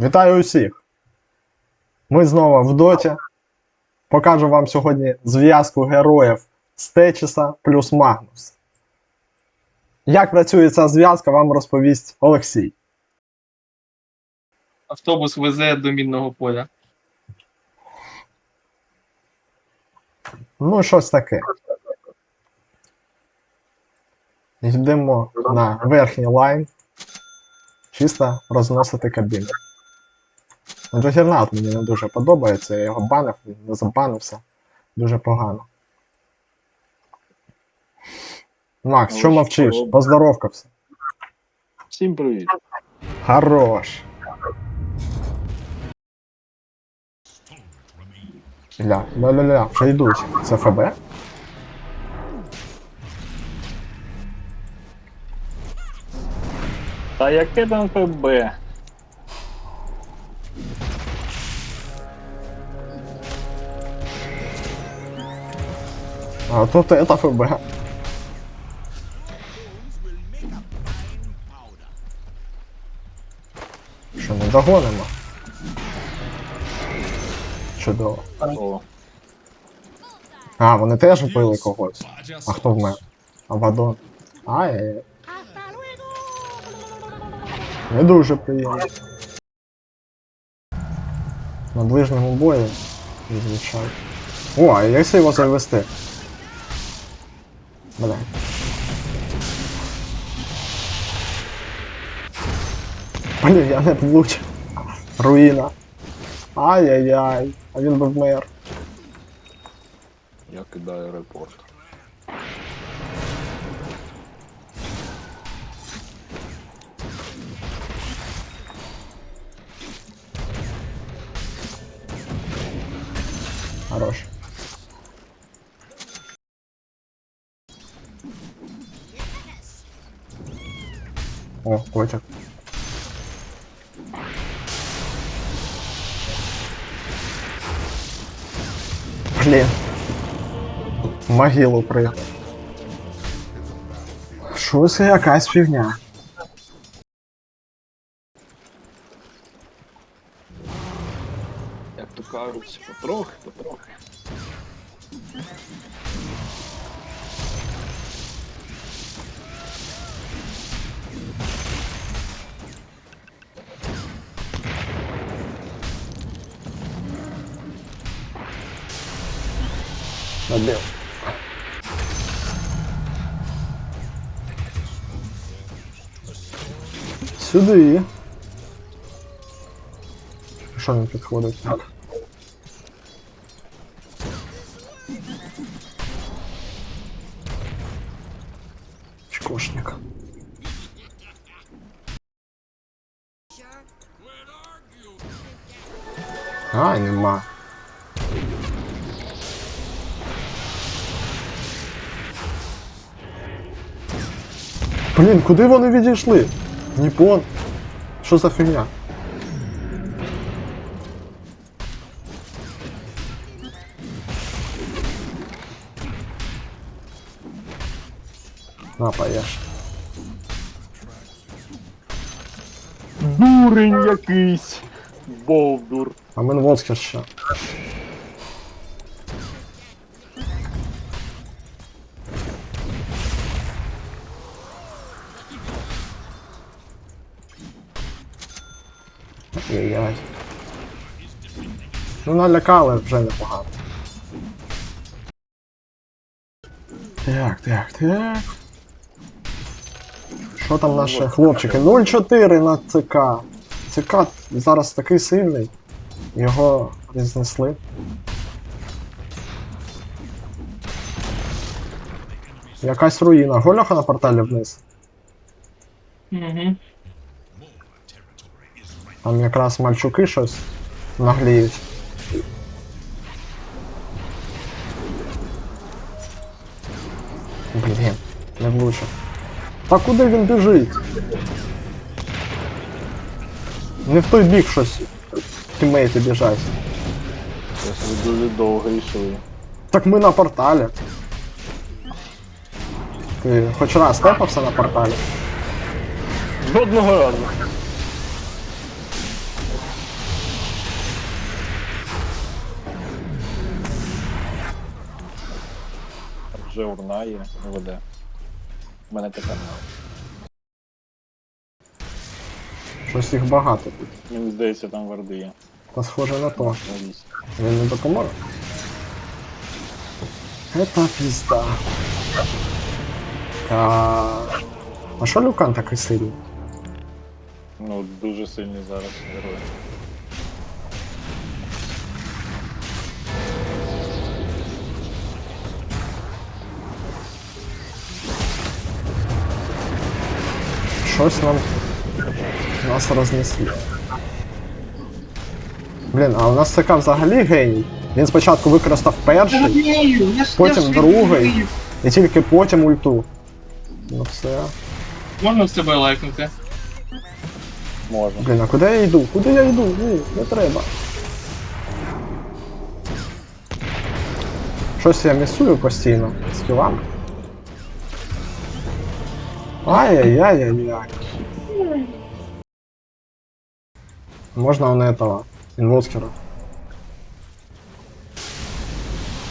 Вітаю усіх! Ми знову в доті. Покажу вам сьогодні зв'язку героїв Стечіса плюс Магнус. Як працює ця зв'язка, вам розповість Олексій. Автобус везе до мінного поля. Ну, щось таке. Йдемо на верхній лайн. Чисто розносити кабіну. Джагернаут мені не дуже подобається, я його банив, не забанився. Дуже погано. Макс, що Ну, мовчиш? Поздоровкався. Всім привіт. Хорош. Ля, ля-ля-ля, вже йдуть. Це ФБ? Та яке там ФБ? А тут это ФБ. Що, не догонимо? Чудово. А, вони теж вбили когось. А хто вмер? Авадон. Ай-яй-яй. Не дуже приємно. На ближньому бою відвічаю. О, а якщо його завести? Бля. Блін, я не влучив. Руїна. Ай-яй-яй. А він би вмер. я кидаю репорт. Хорош. Котик. Блін. Могилу пригнув. Що це якась фігня? Як то кажуть, потрохи, потрохи. Набив. Сюди. Що він підходить? Так. Куди вони відійшли? Ніпон. Що за фігня? На, поїж. Дурень якийсь! Бовдур. А мен Воцкер ще. Ну налякали вже непогано. Так, так, так. Що там наші хлопчики? 0-4 на ЦК. ЦК зараз такий сильний. Його рознесли. Якась руїна. Гольоха на порталі вниз. Угу. Там якраз мальчуки щось нагліють. Блін, не влучив. Та куди він біжить? Не в той бік щось тімейти біжать. Щось ви дуже довго йшли. Так ми на порталі. Ти хоч раз тепався на порталі? Жодного разу. Вже урна є, веде. У мене така немає. Щось їх багато тут. Мені здається, там варди є. Та схоже на то. На вісім. Він не допоможе. Это пізда. А, а що Люкан такий сильний? Ну, дуже сильний зараз герой. Щось нам нас рознесли. Блін, а у нас ЦК взагалі геній. Він спочатку використав перший, Потім другий. і тільки потім ульту. Ну все. Можна в себе лайкнути? Можна. Блін, а куди я йду? Куди я йду? Ні, не треба. Щось я місую постійно з кілами. Ай-яй-яй-яй-яй. Можна он этого, инвокера.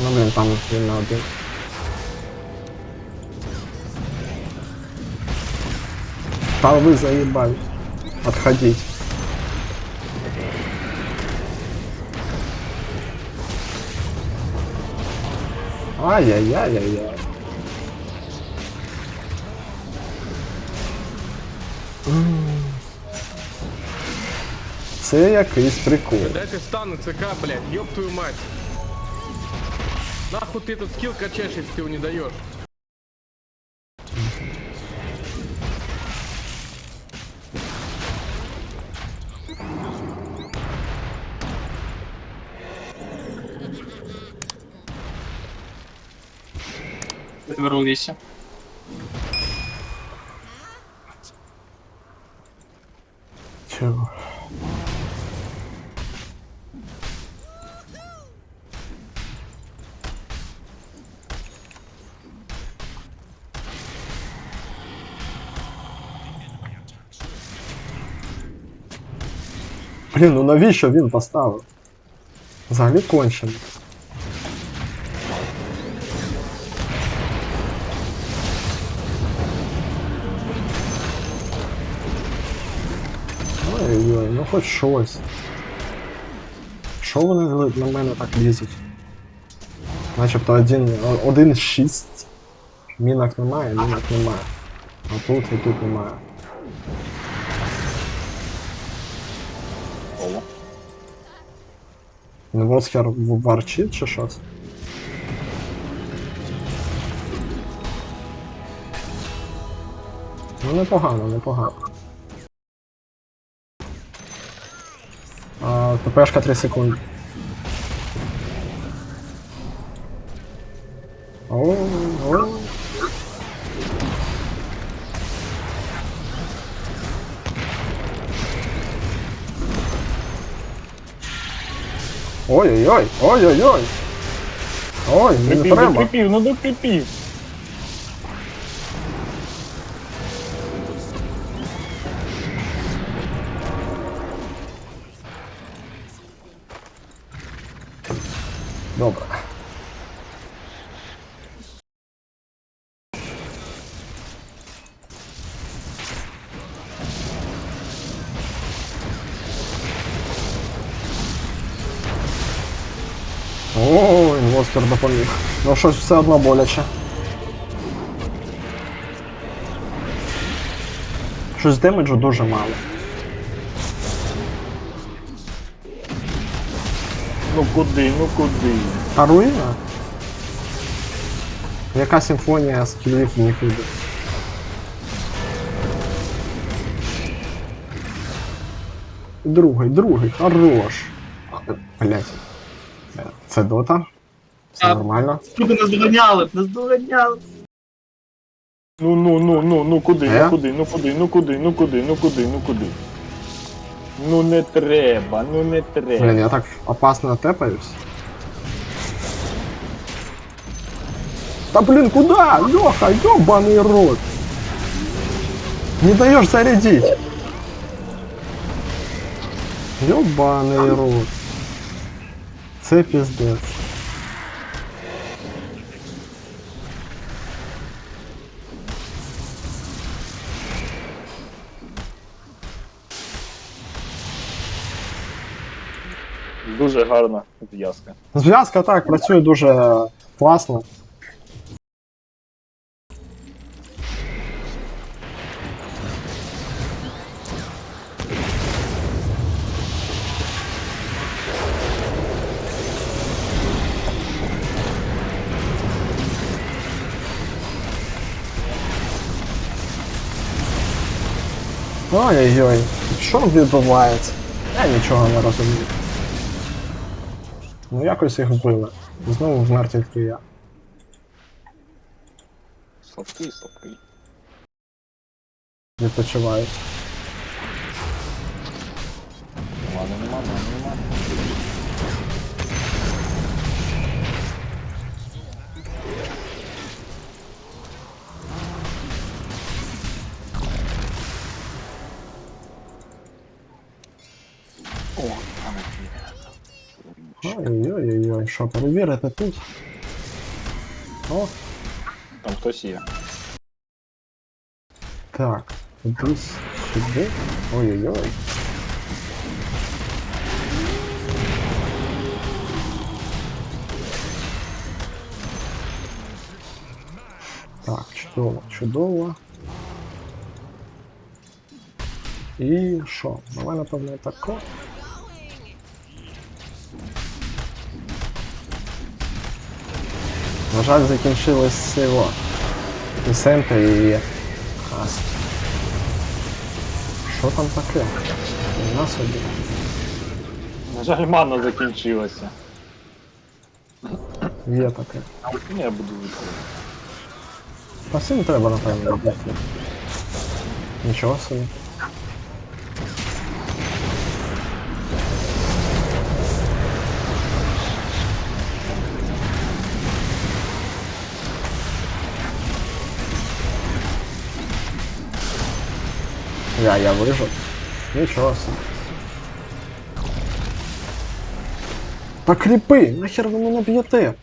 Ну блин, там він на один. Та ви заїбали. Отходить. Ай-яй-яй-яй-яй. Це якийсь прикол. Дайте стану ЦК, блядь, ёб твою мать. Нахуй ты этот скилл качаешь, если ты его не даешь? Беру Блін, ну навіщо він поставив? Взагалі кончений. Ой-ой, ну хоч щось. Що вони на мене так лізуть? Начебто один, один шість. Мінок немає, мінок немає. А тут і тут немає. Коло. Невоцхер Восхер варчить чи щось? Ну непогано, непогано. А, ТПшка 3 секунди. О, о. Ой-ой-ой, ой-ой-ой. Ой, не Припів, треба. припів, ну докріпів. Щось все одно боляче. Щось демеджу дуже мало. Ну куди, ну куди? А руїна? Яка симфонія скілів в них іде? Другий, другий, хорош. Блять. Це дота? Все А. нормально. Сука, нас доганяли, нас доганяли. Ну ну ну ну ну куди, Е? ну куди, ну куди, ну куди, ну куди, ну куди, ну куди. Ну не треба, ну не треба. Блін, я так опасно тепаюсь. Да блин, куда? Леха, ёбаный рот. Не даешь зарядить. Ёбаный рот. Це пиздец. Дуже гарна зв'язка. Зв'язка так, працює дуже класно. Ой-ой-ой, що відбувається? Я нічого не розумію. Ну якось їх вбили. Знову вмер тільки я. Слабкий, слабкий. Відпочивають. Ладно, нема, нема, нема. Ой-ой-ой, що перевірити тут? О, Там хтось є. так. Кудись сюди. Ой-ой-ой. Так, чудово, чудово. І що? Давай, напевно, тако. На жаль, закінчились сила. І Семпи, і Хас. Що там таке? На собі. На жаль, мана закінчилася. Є таке. Ну, Я буду відкрити. Та всім треба, напевно, робити. Нічого собі. Я, я вижив. Нічого собі. Та кріпи! Нахер ви мене б'єте?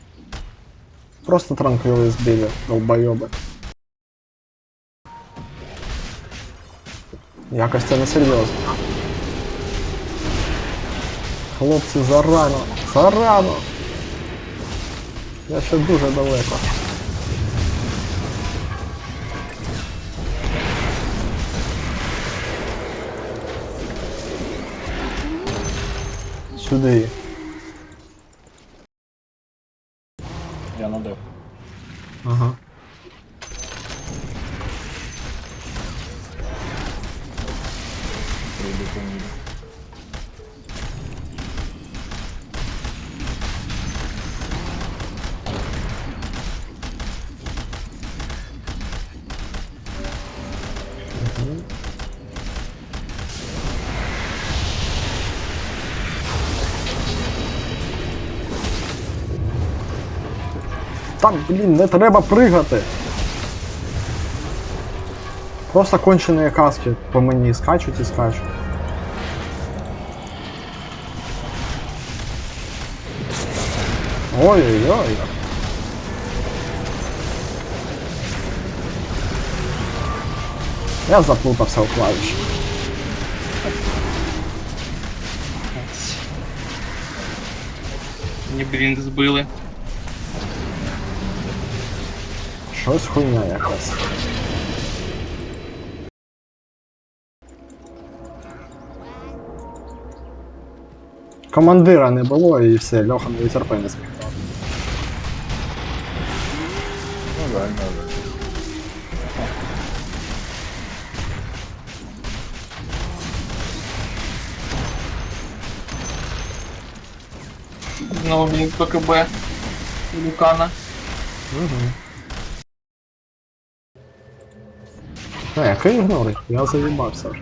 Просто транквіли збили, долбойоби. Якось це не серйозно. Хлопці, зарано! Зарано! Я ще дуже далеко. tudo aí. Já não deu. Aham. Uhum. Uhum. Там, блін, не треба пригати. Просто кончені каски по мені скачуть і скачуть. Ой-ой-ой. Я заплутався у клавіші. Мені блін збили. Щось хуйня якась. Командира не було і все, Льоха не витерпи не зміг. Ну, жаль, на жаль. Знову блін ПКБ. Люкана. Угу. А, який ігнор? Я заїбався вже.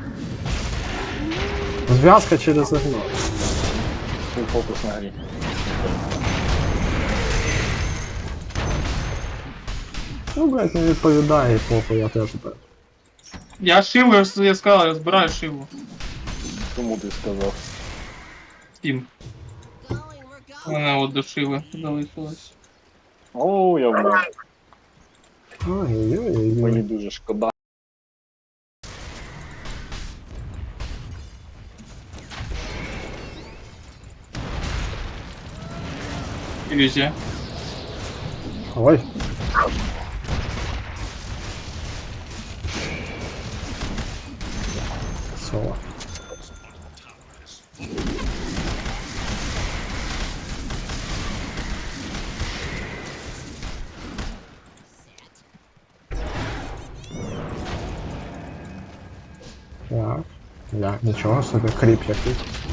Зв'язка через ігнор. Фул фокус на грі. Ну, блядь, не відповідає, похуй, я теж так. Я шиву, я ж я сказав, я збираю шиву. Кому ти сказав? Тім. У мене от до шиви залишилось. О, я вмер. Ой-ой-ой. Мені дуже шкода. Ілюзія. Ой. Соло. Так, я нічого собі кріп який. Що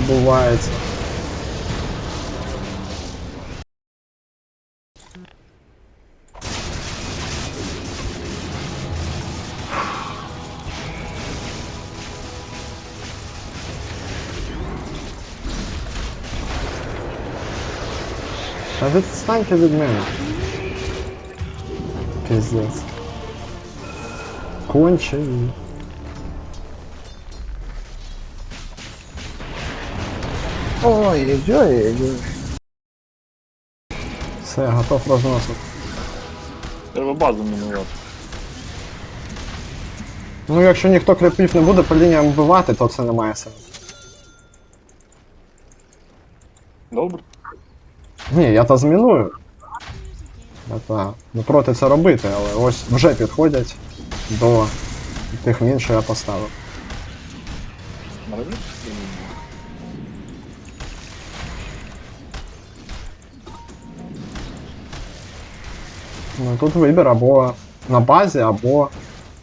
відбувається? Та відстаньте від мене. Піздець. Кончені. Ой-ой-ой. Все, готов розносити. Треба базу мінувати. Ну, якщо ніхто кріпів не буде по лініям вбивати, то це не має сенсу. Добре? Ні, я то зміную. Я та не проти це робити, але ось вже підходять до тих мін, що я поставив. Ну тут вибір або на базі, або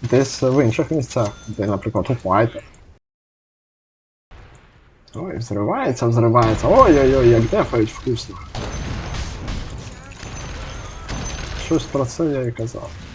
десь в інших місцях, де, наприклад, у файтер. Ой, взривається, взривається. Ой-ой-ой, як дефають вкусно. Щось про це я і казав.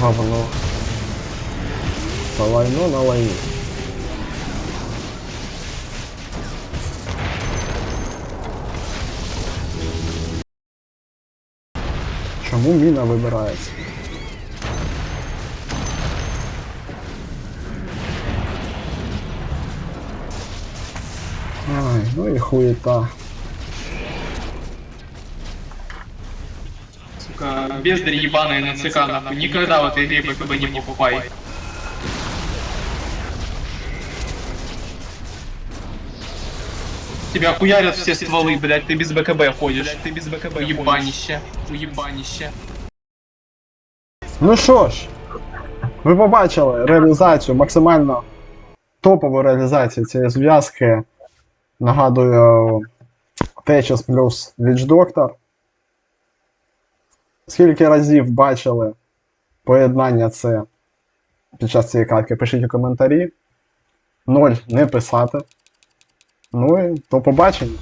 Говно? За лайно на лайні. Чому міна вибирається? Ай, ну і хуєта. Сука, бездарь ебаный на ЦК, нахуй. Никогда в этой игре по КБ не покупай. Тебя хуярят все стволы, блядь, ты без БКБ ходишь. Ты без БКБ Уебанище. Уебанище. Ну що ж, ви побачили реалізацію, максимально топову реалізацію цієї зв'язки. Нагадую, Течес плюс Witch Doctor. Скільки разів бачили поєднання це під час цієї катки, пишіть у коментарі. Ноль не писати. Ну і до побачення.